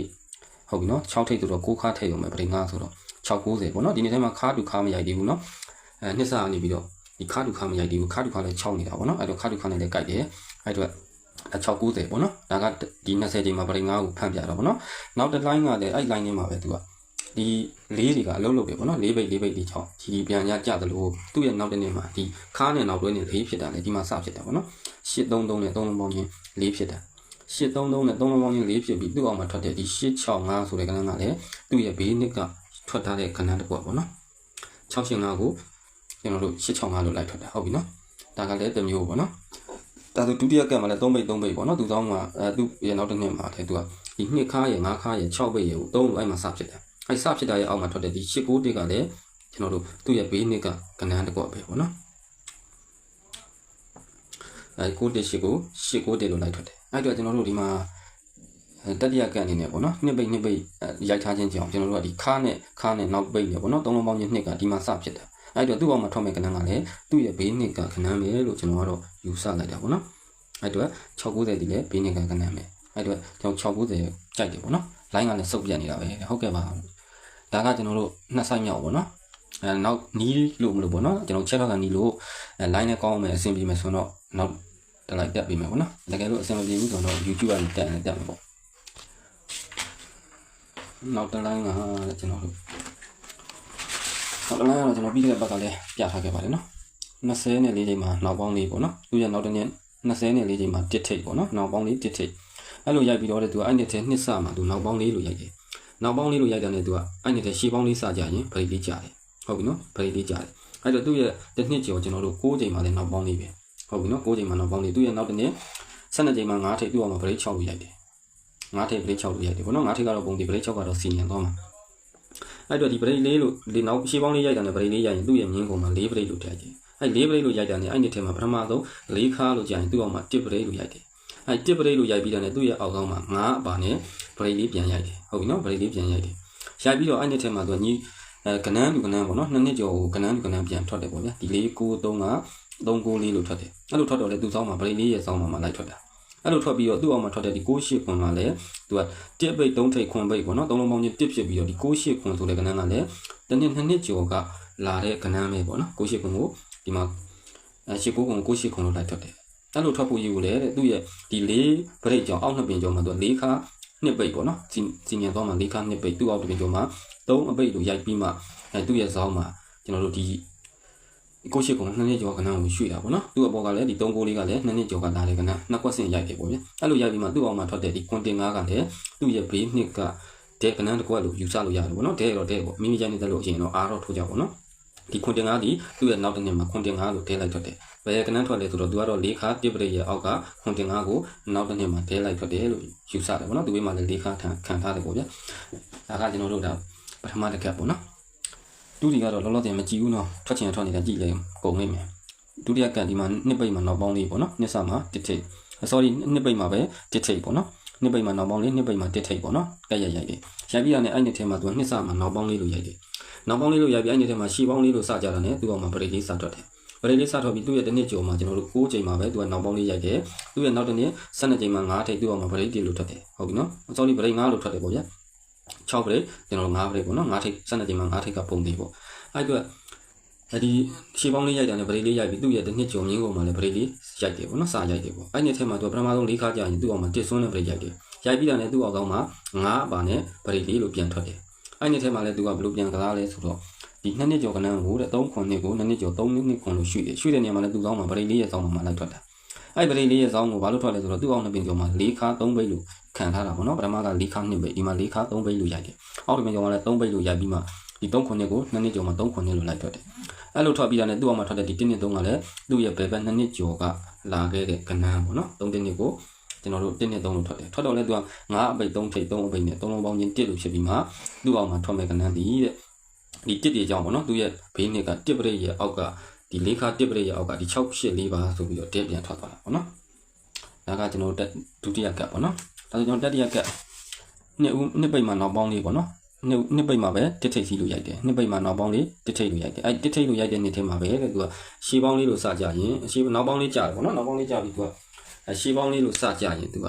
ဟုတ်ပြီနော်6ထိပ်ဆိုတော့6ခါထည့်ရုံပဲပရိငါဆိုတော့690ပေါ့နော်ဒီနေ့ထဲမှာခါတူခါမရိုက်သေးဘူးနော်အဲနှစ်ဆကနေပြီးတော့ဒီခါတူခါမရိုက်သေးဘူးခါတူခါလည်း6နေတာပေါ့နော်အဲ့တော့ခါတူခါနဲ့လည်းကြိုက်တယ်အဲ့တော့690ပေါ့နော်ဒါကဒီ20ချိန်မှာပရိငါကိုဖန်ပြတော့ပေါ့နော်နောက်တစ် line ကလည်းအဲ့ line ထဲမှာပဲသူကဒီလေးတွေကအလုံးလုံးပဲပေါ့နော်လေးပိတ်လေးပိတ်လေးချောင်းဒီပြန်ရကြသလိုသူ့ရဲ့နောက်တစ်နေ့မှာဒီခါနဲ့နောက်တွဲနဲ့လေးဖြစ်တာလေဒီမှာစဖြစ်တာပေါ့နော်833နဲ့3လုံးပေါင်းချင်းလေးဖြစ်တာ 833နဲ့3လုံးပေါင်းချင်းလေးဖြစ်ပြီးသူ့အောင်မှာထွက်တဲ့ဒီ865ဆိုတဲ့ကဏ္ဍကလည်းသူ့ရဲ့ဘေးနစ်ကထွက်ထားတဲ့ကဏ္ဍတစ်ခုပေါ့နော်685ကိုကျွန်တော်တို့865လို့လိုက်ထွက်တာဟုတ်ပြီနော်ဒါကလည်းတစ်မျိုးပေါ့နော်ဒါဆိုဒုတိယကံမှာလည်း3ပိတ်3ပိတ်ပေါ့နော်သူသောင်းမှာအဲသူရဲ့နောက်တစ်နှစ်မှာလည်းသူကဒီနှစ်ခါရယ်5ခါရယ်6ပိတ်ရယ်ကို3လို့အဲ့မှာစဖြစ်တယ်အဲ့စဖြစ်တာရဲ့အောက်မှာထွက်တဲ့ဒီ8 9တိကလည်းကျွန်တော်တို့သူ့ရဲ့ဘေးနစ်ကကဏ္ဍတစ်ခုပဲပေါ့နော်အဲ9တိ8ကို8 9တိလို့လိုက်ထွက်တယ် အဲ့တော့ကျွန်တော်တို့ဒီမှာတတိယကအနေနဲ့ပေါ့နော်နှစ်ပိတ်နှစ်ပိတ်ရိုက်ထားခြင်းကြောင့်ကျွန်တော်တို့ကဒီခါနဲ့ခါနဲ့နောက်ပိတ်နေပေါ့နော်သုံးလုံးပေါင်းချင်းနှစ်ကဒီမှာစဖြစ်တာအဲ့တော့သူ့ဘောင်မှာထွက်မဲ့ကဏ္ဍကလည်းသူ့ရဲ့ဘေးနှစ်ကကဏ္ဍပဲလို့ကျွန်တော်ကတော့ယူဆလိုက်တာပေါ့နော်အဲ့တော့690ဒီလည်းဘေးနှစ်ကကဏ္ဍပဲအဲ့တော့ကျွန်တော်690ကြိုက်တယ်ပေါ့နော်လိုင်းကလည်းစုပ်ပြတ်နေတာပဲဟုတ်ကဲ့ပါဒါကကျွန်တော်တို့နှစ်ဆိုင်မြောက်ပေါ့နော်အဲနောက်နီးလို့မလို့ပေါ့နော်ကျွန်တော်ချက်တော့ကနီးလို့အဲ line နဲ့ကောင်းအောင်မယ်အဆင်ပြေမယ်ဆိုတော့နောက် တက်လိုက်တက်ပြီးမယ်ပေါ့နော်တကယ်လို့အဆင်မပြေဘူးဆိုတော့ YouTube ကနေတက်ရင်တက်မယ်ပေါ့နောက်တစ် line ကကျွန်တော်တို့နောက်တစ် line ကတော့ကျွန်တော်ပြီးတဲ့ဘက်ကလည်းပြထားခဲ့ပါတယ်နော်20နဲ့၄ချိန်မှာနောက်ပေါင်းလေးပေါ့နော်သူရနောက်တစ်နေ့20နဲ့၄ချိန်မှာတစ်ထိပ်ပေါ့နော်နောက်ပေါင်းလေးတစ်ထိပ်အဲ့လိုရိုက်ပြီးတော့လေသူအဲ့နှစ်ထဲနှစ်ဆမှာသူနောက်ပေါင်းလေးလို့ရိုက်တယ်နောက်ပေါင်းလေးလို့ရိုက်တယ်နဲ့သူကအဲ့နှစ်ထဲရှေ့ပေါင်းလေးစကြရင်ဗရိတ်လေးကြားတယ်ဟုတ်ပြီနော်ဗရိတ်လေးကြားတယ်အဲ့တော့သူ့ရဲ့တစ်နှစ်ကျော်ကျွန်တော်တို့6ချိန်မှာလည်းနောက်ပေါင်းလေးပဲ ဟုတ်ပြီနော်6ချိန်မှာနောက်ပေါင်းလေးသူ့ရဲ့နောက်တစ်နေ့12ချိန်မှာ9ထိပ်သူ့အောင်မှာဗရိတ်6လို့ရိုက်တယ်9ထိပ်ဗရိတ်6လို့ရိုက်တယ်ဘောနော်9ထိပ်ကတော့ပုံဒီဗရိတ်6ကတော့စီနီယံသွားမှာအဲ့တော့ဒီဗရိတ်လေးလို့ဒီနောက်ရှေ့ပေါင်းလေးရိုက်တာနဲ့ဗရိတ်လေးရိုက်ရင်သူ့ရဲ့မြင်းကုန်မှာ4ဗရိတ်လို့ထည့်တယ်အဲ့4ဗရိတ်လို့ရိုက်တာနဲ့အဲ့နှစ်ထဲမှာပထမဆုံး4ခါလို့ကြာရင်သူ့အောင်မှာ1ဗရိတ်လို့ရိုက်တယ်အဲ့1ဗရိတ်လို့ရိုက်ပြီးတာနဲ့သူ့ရဲ့အောက်ကောင်းမှာ9အပါနဲ့ဗရိတ်လေးပြန်ရိုက်တယ်ဟုတ်ပြီနော်ဗရိတ်လေးပြန်ရိုက်တယ်ရိုက်ပြီးတော့အဲ့နှစ်ထဲမှာသူကညီအဲကနန်းလူကနန်းပေါ့နော်နှစ်နှစ်ကျော်ကိုကနန်းလူကနန်းပြန်ထွက်တယ်ပေါ့ဗျာဒီလေး9 3က 3 9လေးလို့ထွက်တယ်အဲ့လိုထွက်တော့လေသူ့ဆောင်းမှာဗရိတ်လေးရဲ့ဆောင်းမှာလိုက်ထွက်တာအဲ့လိုထွက်ပြီးတော့သူ့အောင်မှာထွက်တဲ့ဒီ6 8ခွန်ကလည်းသူကတစ်ပိတ်3ထိပ်ခွန်ပိတ်ပေါ့နော်သုံးလုံးပေါင်းချင်းတစ်ဖြစ်ပြီးတော့ဒီ6 8ခွန်ဆိုတဲ့ကဏ္ဍကလည်းတနည်းနှစ်နှစ်ကျော်ကလာတဲ့ကဏ္ဍပဲပေါ့နော်6 8ခွန်ကိုဒီမှာအဲ8 9ခွန်6 8ခွန်လို့လိုက်ထွက်တယ်အဲ့လိုထွက်ဖို့ရည်ကိုလည်းသူ့ရဲ့ဒီ၄ဗရိတ်ကြောင့်အောက်နှစ်ပင်ကျော်မှာသူက၄ခါနှစ်ပိတ်ပေါ့နော်စီညံသွားမှာ၄ခါနှစ်ပိတ်သူ့အောက်တစ်ပင်ကျော်မှာ၃အပိတ်လို့ရိုက်ပြီးမှအဲသူ့ရဲ့ဇောင်းမှာကျွန်တော်တို့ဒီ ကိုရှိကောင်နှစ်နှစ်ကျော်ကနန်းကိုရွှေ့တာပေါ့နော်သူ့အပေါ်ကလည်းဒီ3ကိုလေးကလည်းနှစ်နှစ်ကျော်ကလာတယ်ကနန်းနှစ်ကွက်စင်ရိုက်တယ်ပေါ့ဗျအဲ့လိုရိုက်ပြီးမှသူ့အောင်မှာထွက်တဲ့ဒီကွန်တင်9ကလည်းသူ့ရဲ့ဘေးနှစ်ကတဲ့ကနန်းတစ်ကွက်လို့ယူဆလို့ရတယ်ပေါ့နော်တဲ့တော့တဲ့ပေါ့မိမိကြိုင်နေတဲ့လို့အရင်တော့အားတော့ထိုးကြပေါ့နော်ဒီကွန်တင်9ဒီသူ့ရဲ့နောက်တစ်နှစ်မှာကွန်တင်9လို့တဲလိုက်ထွက်တယ်ဘယ်ကနန်းထွက်လဲဆိုတော့သူကတော့၄ခါပြပရိရဲ့အောက်ကကွန်တင်9ကိုနောက်တစ်နှစ်မှာတဲလိုက်ထွက်တယ်လို့ယူဆတယ်ပေါ့နော်သူ့ဘေးမှာလည်း၄ခါခံထားတယ်ပေါ့ဗျဒါကကျွန်တော်တို့ဒါပထမတစ်ခက်ပေါ့နော် ဒုတိယကတော့လောလောဆယ်မကြည့်ဘူးနော်ထွက်ချင်ထွက်နေတာကြည့်လဲကုန်နေမယ်ဒုတိယကဒီမှာနှစ်ပိတ်မှာနောက်ပေါင်းလေးပေါ့နော်နှစ်ဆမှာတစ်ထိပ် sorry နှစ်ပိတ်မှာပဲတစ်ထိပ်ပေါ့နော်နှစ်ပိတ်မှာနောက်ပေါင်းလေးနှစ်ပိတ်မှာတစ်ထိပ်ပေါ့နော်ကက်ရိုက်ရိုက်တယ်ရိုက်ပြီးရတဲ့အဲ့နှစ်ထဲမှာသူကနှစ်ဆမှာနောက်ပေါင်းလေးလို့ရိုက်တယ်နောက်ပေါင်းလေးလို့ရိုက်ပြီးအဲ့နှစ်ထဲမှာရှီပေါင်းလေးလို့စကြတာနဲ့သူကမှဗရိတ်လေးစထွက်တယ်ဗရိတ်လေးစထွက်ပြီးသူ့ရဲ့တစ်နှစ်ကျော်မှာကျွန်တော်တို့6ချိန်မှာပဲသူကနောက်ပေါင်းလေးရိုက်တယ်သူ့ရဲ့နောက်တစ်နှစ်12ချိန်မှာ9ထိပ်သူကမှဗရိတ်တီလို့ထွက်တယ်ဟုတ်ပြီနော် sorry ဗရိတ်9လို့ထွက်တယ်ပေါ့ဗျာ 6ဗရိတ်ကျွန်တော်တို့9ဗရိတ်ပေါ့နော်9ထိပ်12ချိန်မှာ9ထိပ်ကပုံသေးပေါ့အဲ့အတွက်ဒီရှေးပေါင်းလေးရိုက်တာနဲ့ဗရိတ်လေးရိုက်ပြီးသူ့ရဲ့တစ်နှစ်ကျော်မြင်းကုန်မှာလည်းဗရိတ်လေးရိုက်တယ်ပေါ့နော်စာရိုက်တယ်ပေါ့အဲ့နှစ်ထဲမှာသူပထမဆုံးလေးခါကြာရင်သူ့အောင်မှာတစ်ဆွန်းနဲ့ဗရိတ်ရိုက်တယ်ရိုက်ပြီးတာနဲ့သူ့အောင်ကောင်းမှာငါးပါနဲ့ဗရိတ်လေးလို့ပြန်ထွက်တယ်အဲ့နှစ်ထဲမှာလည်းသူကဘလို့ပြန်ကစားလဲဆိုတော့ဒီနှစ်နှစ်ကျော်ကနန်းကိုတဲ့3ခွန်နှစ်ကိုနှစ်နှစ်ကျော်3နှစ်နှစ်ခွန်လို့ရွှေ့တယ်ရွှေ့တဲ့နေရာမှာလည်းသူ့ကောင်းမှာဗရိတ်လေးရဲ့ဆောင်းမှာလိုက်ထွက်တာ အဲ့ဗရိတ်လေးရဲ့ဆောင်းကိုဘာလို့ထွက်လဲဆိုတော့သူ့အောင်နှစ်ပင်ကျော်မှာ၄ခါ3ဘိတ်လို့ခံထားတာပေါ့နော်ပထမက၄ခါ2ဘိတ်ဒီမှာ၄ခါ3ဘိတ်လို့ရိုက်တယ်အောက်တစ်ပင်ကျော်မှာလည်း3ဘိတ်လို့ရိုက်ပြီးမှဒီ3ခုနှစ်ကို2နှစ်ကျော်မှာ3ခုနှစ်လို့လိုက်ထွက်တယ်အဲ့လိုထွက်ပြီးတာနဲ့သူ့အောင်မှာထွက်တဲ့ဒီ1နှစ်3ကလည်းသူ့ရဲ့ဘယ်ဘက်2နှစ်ကျော်ကလာခဲ့တဲ့ကဏ္ဍပေါ့နော်3နှစ်ကိုကျွန်တော်တို့1နှစ်3လို့ထွက်တယ်ထွက်တော့လဲသူက9အပိတ်3ထိပ်3အပိတ်နဲ့3လုံးပေါင်းချင်း1လို့ဖြစ်ပြီးမှသူ့အောင်မှာထွက်မဲ့ကဏ္ဍဒီတဲ့ဒီတစ်တွေကြောင့်ပေါ့နော်သူရဲ့ဘေးနှစ်ကတစ်ပရိတ်ရဲ့အောက်က ဒီလေးခါတစ်ပရိတ်ရဲ့အောက်ကဒီ6 8လေးပါဆိုပြီးတော့တက်ပြန်ထွက်သွားတာပေါ့နော်ဒါကကျွန်တော်တက်ဒုတိယကပ်ပေါ့နော်ဒါဆိုကျွန်တော်တတိယကပ်နှစ်ဦးနှစ်ပိတ်မှာနောက်ပေါင်းလေးပေါ့နော်နှစ်နှစ်ပိတ်မှာပဲတစ်ထိတ်စီလို့ရိုက်တယ်နှစ်ပိတ်မှာနောက်ပေါင်းလေးတစ်ထိတ်လို့ရိုက်တယ်အဲတစ်ထိတ်လို့ရိုက်တဲ့နှစ်ထဲမှာပဲတဲ့သူကရှေးပေါင်းလေးလို့စကြရင်ရှေးနောက်ပေါင်းလေးကြာတယ်ပေါ့နော်နောက်ပေါင်းလေးကြာပြီးသူကအဲရှေးပေါင်းလေးလို့စကြရင်သူက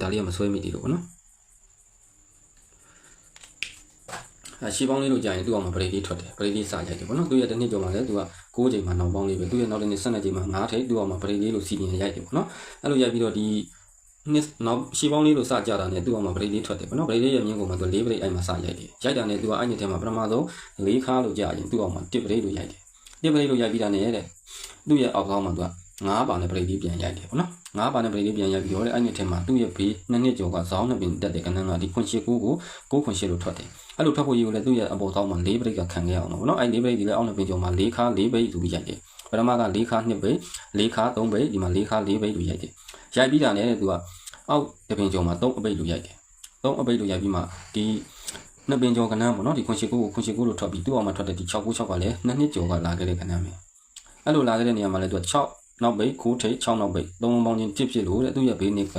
ဒါလေးကမဆွဲမိသေးလို့ပေါ့နော်အဲ ရှေးပေါင်းလေးလို့ကြာရင်သူကမှပရိသေးထွက်တယ်ပရိသေးစရိုက်တယ်ပေါ့နော်သူရဲ့တစ်နှစ်ကျော်မှာလည်းသူက6ချိန်မှာနောက်ပေါင်းလေးပဲသူရဲ့နောက်တစ်နှစ်12ချိန်မှာ9ထိတ်သူကမှပရိသေးလို့စီရင်ရိုက်တယ်ပေါ့နော်အဲ့လိုရိုက်ပြီးတော့ဒီနှစ်နောက်ရှီပေါင်းလေးလို့စကြတာနဲ့သူ့အောင်မှာပရိလေးထွက်တယ်ပေါ့နော်ပရိလေးရဲ့မြင်းကိုမှသူ၄ပရိအဲ့မှာစရိုက်တယ်ရိုက်တာနဲ့သူကအဲ့ညထဲမှာပထမဆုံး၄ခါလို့ကြာရင်သူ့အောင်မှာတစ်ပရိလို့ရိုက်တယ်တစ်ပရိလို့ရိုက်ပြီးတာနဲ့တဲ့သူ့ရဲ့အောက်ကောင်းမှာသူကငါးပါနဲ့ပရိလေးပြန်ရိုက်တယ်ပေါ့နော်ငါးပါနဲ့ပရိလေးပြန်ရိုက်ပြီးတော့တဲ့အဲ့ညထဲမှာသူ့ရဲ့ဘေးနှစ်နှစ်ကျော်ကဇောင်းနှစ်ပင်တက်တဲ့ကနန်းကဒီခွန်ရှိကိုကိုကိုခွန်ရှိလို့ထွက်တယ် အဲ့လိုထွက်ဖို့ရေးကိုလည်းသူ့ရဲ့အပေါ်ကောင်းမှာ၄ပရိကခံခဲ့ရအောင်ပေါ့နော်အဲ့၄ပရိဒီလည်းအောက်နှစ်ပင်ကျော်မှာ၄ခါ၄ပရိဆိုပြီးရိုက်တယ်ပထမက၄ခါ2ပိ၄ခါ3ပိဒီမှာ၄ခါ4ပိလို့ရိုက်တယ်ရိုက်ပြီးတာနဲ့သူကအောက်တပင်ကျော်မှာ3အပိတ်လို့ရိုက်တယ်3အပိတ်လို့ရိုက်ပြီးမှဒီနှစ်ပင်ကျော်ကနန်းပေါ့နော်ဒီခွန်ရှိကိုကိုခွန်ရှိကိုလို့ထွက်ပြီးသူ့အောင်မှာထွက်တဲ့ဒီ696ကလည်းနှစ်နှစ်ကျော်ကလာခဲ့တဲ့ကနန်းပဲအဲ့လိုလာခဲ့တဲ့နေရာမှာလည်းသူက6နောက်ပိတ်ခိုးထိတ်6နောက်ပိတ်သုံးပေါင်းချင်းတစ်ဖြစ်လို့တဲ့သူ့ရဲ့ဘေးနစ်က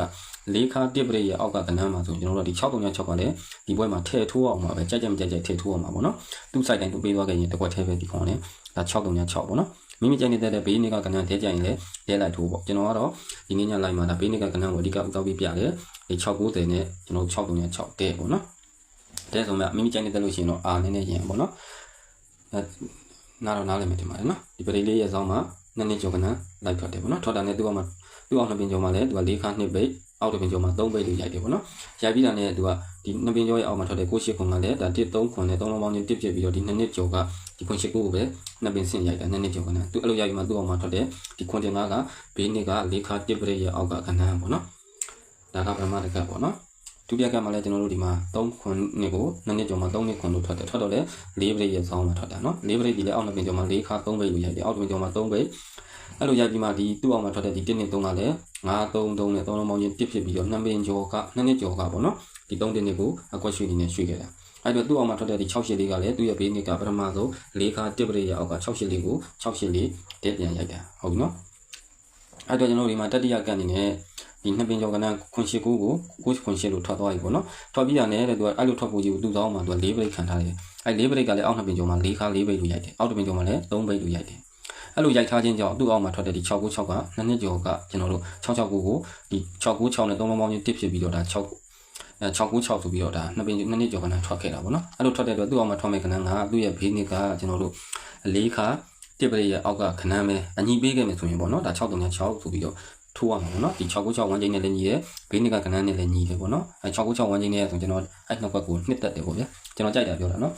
လေးခါတစ်ပရိရဲ့အောက်ကကနန်းမှာဆိုကျွန်တော်တို့ဒီ636ကလည်းဒီဘွဲမှာထည့်ထိုးအောင်မှာပဲကြက်ကြက်မကြက်ကြက်ထည့်ထိုးအောင်မှာပေါ့နော်သူ့ site တိုင်းသူပေးသွားခဲ့ရင်တစ်ခွက်ထဲပဲဒီခေါင်းနဲ့ဒါ636ပေါ့နော်မိမိကြိုက်နေတဲ့ဘေးနစ်ကကနန်းတဲကြရင်လည်းတဲလိုက်ထိုးပေါ့ကျွန်တော်ကတော့ဒီနေ့ညလိုက်မှာဒါဘေးနစ်ကကနန်းကိုအဓိကဥသောပြီးပြတယ်ဒီ690နဲ့ကျွန်တော်636တဲပေါ့နော်တဲဆိုမှမိမိကြိုက်နေတဲ့လို့ရှိရင်တော့အာနည်းနည်းရင်ပေါ့နော်အဲနားတော့နားလည်မယ်ထင်ပါတယ်နော်ဒီပရိလေးရဲ့ဆောင်းမှာနှစ်နှစ်ကျော်ကနန်းလိုက်ထွက်တယ်ပေါ့နော်ထွက်တာနဲ့သူ့အောင်မှာသူ့အောင်နှစ်ပင်ကျော်မှာလည်းသူက၄ခါနှစ်ပိတ် အောက်တစ်ပင်ကျော်မှာ၃ပိတ်လို့ရိုက်တယ်ပေါ့နော်ရိုက်ပြီးတာနဲ့သူကဒီနှစ်ပင်ကျော်ရဲ့အောက်မှာထွက်တဲ့ကိုရှိခွန်ကလည်းဒါ1 3ခွန်နဲ့3လုံးပေါင်းချင်းတစ်ဖြစ်ပြီးတော့ဒီနှစ်နှစ်ကျော်ကဒီခွန်ရှိကိုကိုပဲနှစ်ပင်ဆင့်ရိုက်တာနှစ်နှစ်ကျော်ကနန်းသူအဲ့လိုရိုက်ပြီးမှသူ့အောင်မှာထွက်တဲ့ဒီခွန်တင်သားကဘေးနှစ်က၄ခါတစ်ပရိရဲ့အောက်ကကနန်းပေါ့နော်ဒါကပထမတစ်ခါပေါ့နော်ဒုတိယကမှလည်းကျွန်တော်တို့ဒီမှာ3ခွန်နှစ်ကိုနှစ်နှစ်ကျော်မှာ3နှစ်ခွန်လို့ထွက်တယ်ထွက်တော့လေ4ပရိရဲ့ဆောင်းမှာထွက်တာနော်4ပရိဒီလည်းအောက်နှစ်ပင်ကျော်မှာ4ခါ3ပိတ်လို့ရိုက်တယ်အောက်တစ်ပင်ကျော်မှာ3ပိတ် အဲ့လိုရိုက်ပြီးမှဒီသူ့အောင်မှာထွက်တဲ့ဒီ1နှစ်3ကလည်း9 3 3နဲ့3လုံးပေါင်းချင်းတစ်ဖြစ်ပြီးတော့နှစ်ပင်ကျော်ကနှစ်နှစ်ကျော်ကပေါ့နော်ဒီ3တစ်နှစ်ကိုအကွက်ရွှေနေနဲ့ရွှေခဲ့တာအဲ့တော့သူ့အောင်မှာထွက်တဲ့ဒီ6ရှစ်လေးကလည်းသူ့ရဲ့ဘေးနှစ်ကပထမဆုံး၄ခါတစ်ပရိရဲ့အောက်က6ရှစ်လေးကို6ရှစ်လေးတက်ပြန်ရိုက်တာဟုတ်ပြီနော်အဲ့တော့ကျွန်တော်ဒီမှာတတိယကန့်အနေနဲ့ဒီနှစ်ပင်ကျော်ကနန်းခွန်ရှိကိုကိုကိုခွန်ရှိလို့ထွက်သွားပြီပေါ့နော်ထွက်ပြီးတာနဲ့တဲ့သူကအဲ့လိုထွက်ဖို့ကြီးကိုသူ့ဆောင်မှာသူက၄ပရိတ်ခံထားတယ်အဲ့၄ပရိတ်ကလည်းအောက်နှစ်ပင်ကျော်မှာ၄ခါ၄ပိတ်လို့ရိုက်တယ်အောက်တစ်ပင်ကျော်မှာလည်း၃ပိတ်လို့ရိုက်တယ် အဲ့လိုရိုက်ထားခြင်းကြောင့်သူ့အောက်မှာထွက်တဲ့ဒီ696ကနှစ်နှစ်ကျော်ကကျွန်တော်တို့669ကိုဒီ696နဲ့3ပေါင်းပေါင်းချင်းတစ်ဖြစ်ပြီးတော့ဒါ6အဲ696ဆိုပြီးတော့ဒါနှစ်ပင်နှစ်နှစ်ကျော်ကနန်းထွက်ခဲ့တာပေါ့နော်အဲ့လိုထွက်တဲ့အတွက်သူ့အောက်မှာထွက်မဲ့ကနန်းကသူ့ရဲ့ဘေးနှစ်ကကျွန်တော်တို့၄ခါတစ်ပရိရဲ့အောက်ကခဏမ်းပဲအညီပေးခဲ့မယ်ဆိုရင်ပေါ့နော်ဒါ636ဆိုပြီးတော့ထိုးရမှာပေါ့နော်ဒီ696ဝန်းကျင်းနဲ့လည်းညီတယ်ဘေးနှစ်ကကနန်းနဲ့လည်းညီတယ်ပေါ့နော်အဲ696ဝန်းကျင်းနဲ့ဆိုကျွန်တော်အဲ့နှစ်ဘက်ကိုနှစ်သက်တယ်ပေါ့ဗျာကျွန်တော်ကြိုက်တာပြောတာနော်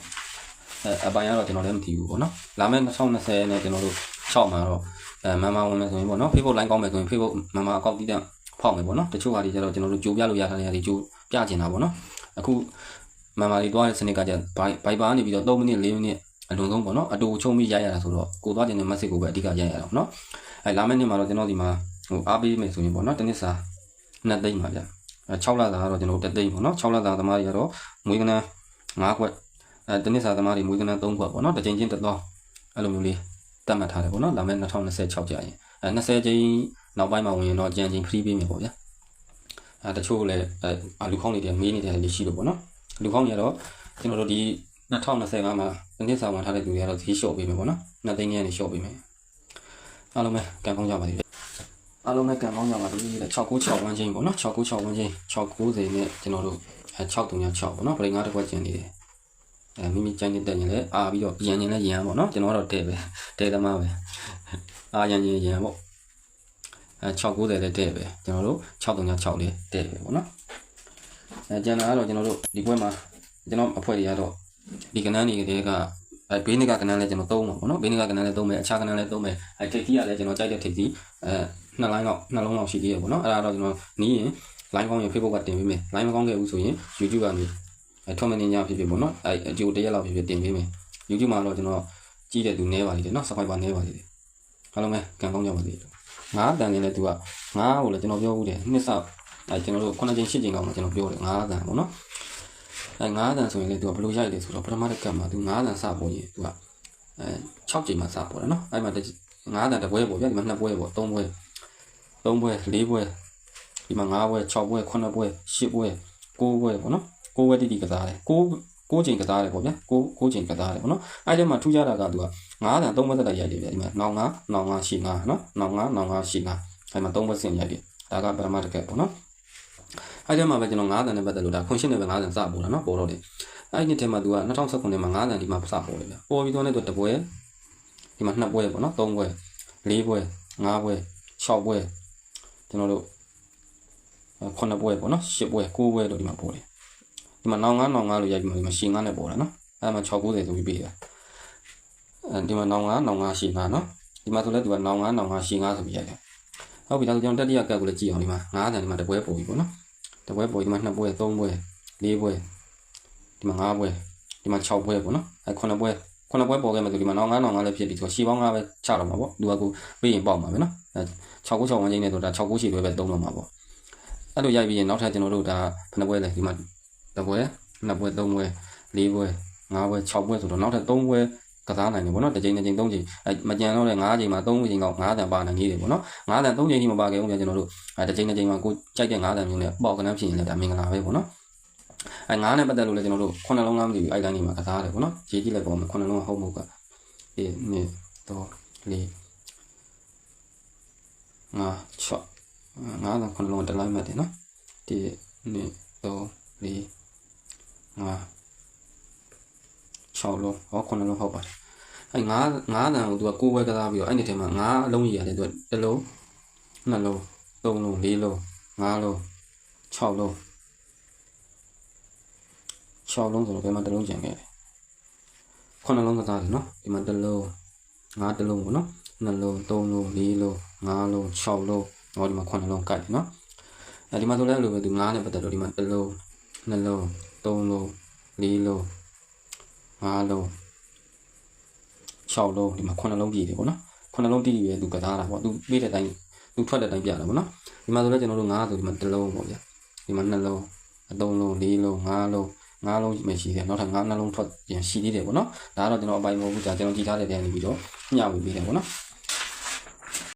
အဲအပိုင်းကတော့ကျွန်တော်လည်းမသိဘူးပေါ့နော်လာမယ့်2020နဲ့ကျွန်တော်တို့ 6မှာတော့အဲမမဝင်မယ်ဆိုရင်ပေါ့နော် Facebook line ကောင်းမယ်ဆိုရင် Facebook မမအကောင့်တည်တဲ့ဖောက်မယ်ပေါ့နော်တချို့ဟာတွေကျတော့ကျွန်တော်တို့ကြိုပြလို့ရထားတဲ့ဟာတွေကြိုပြကျင်တာပေါ့နော်အခုမမလေးသွားတဲ့စနစ်ကကျဘိုင်ဘိုင်ပါနေပြီးတော့3မိနစ်4မိနစ်အလုံးစုံပေါ့နော်အတူချုံပြီးရိုက်ရတာဆိုတော့ကိုသွားတဲ့ message ကိုပဲအဓိကရိုက်ရတာပေါ့နော်အဲလာမယ့်နေ့မှာတော့ကျွန်တော်ဒီမှာဟိုအားပေးမယ်ဆိုရင်ပေါ့နော်တနစ်စာနှစ်သိမ့်ပါဗျ6လသားကတော့ကျွန်တော်တက်သိမ့်ပေါ့နော်6လသားသမားတွေကတော့မွေးကနန်း5ခွက်အဲတနစ်စာသမားတွေမွေးကနန်း3ခွက်ပေါ့နော်တစ်ချိန်ချင်းတက်တော့အဲ့လိုမျိုးလေး တတ်မှတ်ထားတယ်ပေါ့နော်လာမယ့်2026ကြာရင်အဲ20ချိန်နောက်ပိုင်းမှာဝင်ရင်တော့ကြံချိန် free ပေးမယ်ပေါ့ဗျအဲတချို့လည်းအဲလူခေါင်းတွေတည်းမေးနေတယ်လေရှိလို့ပေါ့နော်လူခေါင်းတွေကတော့ကျွန်တော်တို့ဒီ2025မှာတနစ်စာဝင်ထားတဲ့သူတွေကတော့ဈေးလျှော့ပေးမယ်ပေါ့နော်နှစ်သိန်းကနေလျှော့ပေးမယ်အားလုံးပဲကံကောင်းကြပါစေအားလုံးပဲကံကောင်းကြပါစေ696ဝန်းချင်းပေါ့နော်696ဝန်းချင်း690နဲ့ကျွန်တော်တို့အဲ636ပေါ့နော်ပရိငါတစ်ခွက်ကျန်နေတယ် အဲမိမိကြိုင်းနေတဲ့ရင်လည်းအာပြီးတော့ရန်ရင်လည်းရန်ပေါ့နော်ကျွန်တော်ကတော့တဲပဲတဲသမားပဲအာရန်ရင်ရန်ပေါ့အဲ690လည်းတဲပဲကျွန်တော်တို့636လည်းတဲပဲပေါ့နော်အဲကျန်တာကတော့ကျွန်တော်တို့ဒီဘွဲမှာကျွန်တော်အဖွဲ့တွေကတော့ဒီကနန်းတွေကအဲဘေးနစ်ကကနန်းလည်းကျွန်တော်သုံးမှာပေါ့နော်ဘေးနစ်ကကနန်းလည်းသုံးမယ်အခြားကနန်းလည်းသုံးမယ်အဲထိပ်သီးကလည်းကျွန်တော်ကြိုက်တဲ့ထိပ်သီးအဲနှစ်လိုင်းလောက်နှလုံးလောက်ရှိသေးရပေါ့နော်အဲ့ဒါတော့ကျွန်တော်နီးရင် line ကောင်းရင် Facebook ကတင်ပေးမယ် line မကောင်းခဲ့ဘူးဆိုရင် YouTube ကနေအဲ ထွန်မနေညာဖြစ်ဖြစ်ပေါ့နော်အဲအကျိုးတရက်လောက်ဖြစ်ဖြစ်တင်ပေးမယ် YouTube မှာတော့ကျွန်တော်ကြည့်တဲ့သူနည်းပါသေးတယ်နော် subscriber နည်းပါသေးတယ်အားလုံးပဲကံကောင်းကြပါစေငါးတန်နေလဲသူကငါးကိုလည်းကျွန်တော်ပြောဦးတယ်နှစ်ဆောက်အဲကျွန်တော်တို့9ချိန်10ချိန်လောက်မှကျွန်တော်ပြောတယ်ငါးတန်ပေါ့နော်အဲ9တန်ဆိုရင်လေသူကဘယ်လိုရိုက်လဲဆိုတော့ပထမတစ်ကတ်မှာသူ9တန်စပေါ်ရင်သူကအဲ6ချိန်မှာစပေါ်တယ်နော်အဲ့မှာ9တန်တစ်ပွဲပေါ့ဗျာဒီမှာ2ပွဲပေါ့3ပွဲ3ပွဲ4ပွဲဒီမှာ5ပွဲ6ပွဲ9ပွဲ10ပွဲ9ပွဲပေါ့နော် 9ပွဲတိတိကစားတယ်9 9ချိန်ကစားတယ်ပေါ့ဗျာ9 9ချိန်ကစားတယ်ပေါ့နော်အဲ့ဒီမှာထူးခြားတာကသူက9တန်3ပွဲသက်သက်ရိုက်တယ်ဗျာဒီမှာနောင်9နောင်9ရှိ9နော်နောင်9နောင်9ရှိ9အဲ့မှာ3ပွဲစင်ရိုက်တယ်ဒါကပထမတစ်ကတ်ပေါ့နော်အဲ့ဒီမှာပဲကျွန်တော်9တန်နဲ့ပတ်သက်လို့ဒါခွန်ရှင်းနဲ့ပဲ9တန်စပေါ်တာနော်ပေါ်တော့တယ်အဲ့ဒီနှစ်ထဲမှာသူက2019နဲ့မှာ9တန်ဒီမှာစပေါ်တယ်ဗျပေါ်ပြီးတော့လည်းသူတပွဲဒီမှာ2ပွဲပေါ့နော်3ပွဲ4ပွဲ5ပွဲ6ပွဲကျွန်တော်တို့9ပွဲပေါ့နော်10ပွဲ9ပွဲလို့ဒီမှာပေါ်တယ် ဒီမှာနောင်9နောင်9လို့ရိုက်ပြီးမှဒီမှာရှင်း9နဲ့ပေါ်တာနော်အဲ့မှာ690ဆိုပြီးပေးတာအဲဒီမှာနောင်9နောင်9ရှင်း9နော်ဒီမှာဆိုလဲသူကနောင်9နောင်9ရှင်း9ဆိုပြီးရိုက်တယ်ဟုတ်ပြီဒါဆိုကျွန်တော်တတိယကတ်ကိုလည်းကြည့်အောင်ဒီမှာ9တန်ဒီမှာတပွဲပေါ်ပြီပေါ့နော်တပွဲပေါ်ဒီမှာ2ပွဲ3ပွဲ4ပွဲဒီမှာ5ပွဲဒီမှာ6ပွဲပေါ့နော်အဲ9ပွဲ9ပွဲပေါ်ခဲ့မှဆိုဒီမှာနောက်9နောက်9လည်းဖြစ်ပြီဆိုတော့ရှီပေါင်း9ပဲချတော့မှာပေါ့သူကကိုပြီးရင်ပေါက်မှာပဲနော်အဲ6 9 6 1ချင်းနဲ့ဆိုဒါ6 9ရှီတွေပဲသုံးတော့မှာပေါ့အဲ့လိုရိုက်ပြီးရင်နောက်ထပ်ကျွန်တော်တို့ဒါဘယ်နှပွဲလဲဒီမှာ တစ်ပွဲနှစ်ပွဲသုံးပွဲ၄ပွဲ၅ပွဲ6ပွဲဆိုတော့နောက်ထပ်3ပွဲကစားနိုင်တယ်ပေါ့နော်တစ်ချိန်တစ်ချိန်၃ချိန်အဲမကြံတော့တဲ့၅ချိန်မှာ၃ချိန်က9တန်ပါနိုင်ကြီးတယ်ပေါ့နော်9တန်၃ချိန်ကြီးမပါခဲ့ဘူးပြန်ကျွန်တော်တို့အဲတစ်ချိန်တစ်ချိန်မှာကိုကြိုက်တဲ့9တန်မျိုးနဲ့ပေါက်ကနန်းဖြစ်ရင်လည်းဒါမင်္ဂလာပဲပေါ့နော်အဲ9နဲ့ပတ်သက်လို့လည်းကျွန်တော်တို့ခုနှလုံးလားမသိဘူးအဲ့တိုင်းနေမှာကစားတယ်ပေါ့နော်ရေးကြည့်လိုက်ပေါ့ခုနှလုံးဟုတ်မဟုတ်ကအေးနေတော့လေးငါချော့ငါးတန်ခုနှလုံးတစ်လိုက်မှတ်တယ်နော်ဒီနေတော့လေး ငါ6လုံးဟောခုနှလုံးဟုတ်ပါတယ်အဲငါးငါးတန်ကိုသူကကိုယ်ပဲကစားပြီးတော့အဲ့ဒီထဲမှာငါးအလုံးကြီးရတယ်သူကတစ်လုံးနှစ်လုံးသုံးလုံးလေးလုံးငါးလုံး6လုံး6လုံးဆိုတော့ဘယ်မှာတစ်လုံးကျန်ခဲ့လဲခုနှလုံးကစားတယ်နော်ဒီမှာတစ်လုံးငါးတစ်လုံးပေါ့နော်နှစ်လုံးသုံးလုံးလေးလုံးငါးလုံး6လုံးဟောဒီမှာခုနှလုံးကတ်တယ်နော်အဲဒီမှာဆိုလဲအဲ့လိုပဲသူငါးနဲ့ပတ်သက်လို့ဒီမှာတစ်လုံးနှစ်လုံး သုံးလုံးလေးလုံးငါးလုံး6လုံးဒီမှာ9လုံးပြည့်တယ်ပေါ့နော်9လုံးပြည့်ပြီပဲသူကစားတာပေါ့သူပေးတဲ့အတိုင်းသူထွက်တဲ့အတိုင်းပြတာပေါ့နော်ဒီမှာဆိုလဲကျွန်တော်တို့9ဆိုဒီမှာတစ်လုံးပေါ့ဗျာဒီမှာ2လုံးအ3လုံး4လုံး5လုံး5လုံးမရှိတယ်နောက်ထပ်5နှလုံးထွက်ပြန်ရှိသေးတယ်ပေါ့နော်ဒါကတော့ကျွန်တော်အပိုင်မဟုတ်ဘူးဒါကျွန်တော်ကြည့်ထားတဲ့တဲ့နေပြီးတော့ညှဝေပေးတယ်ပေါ့နော်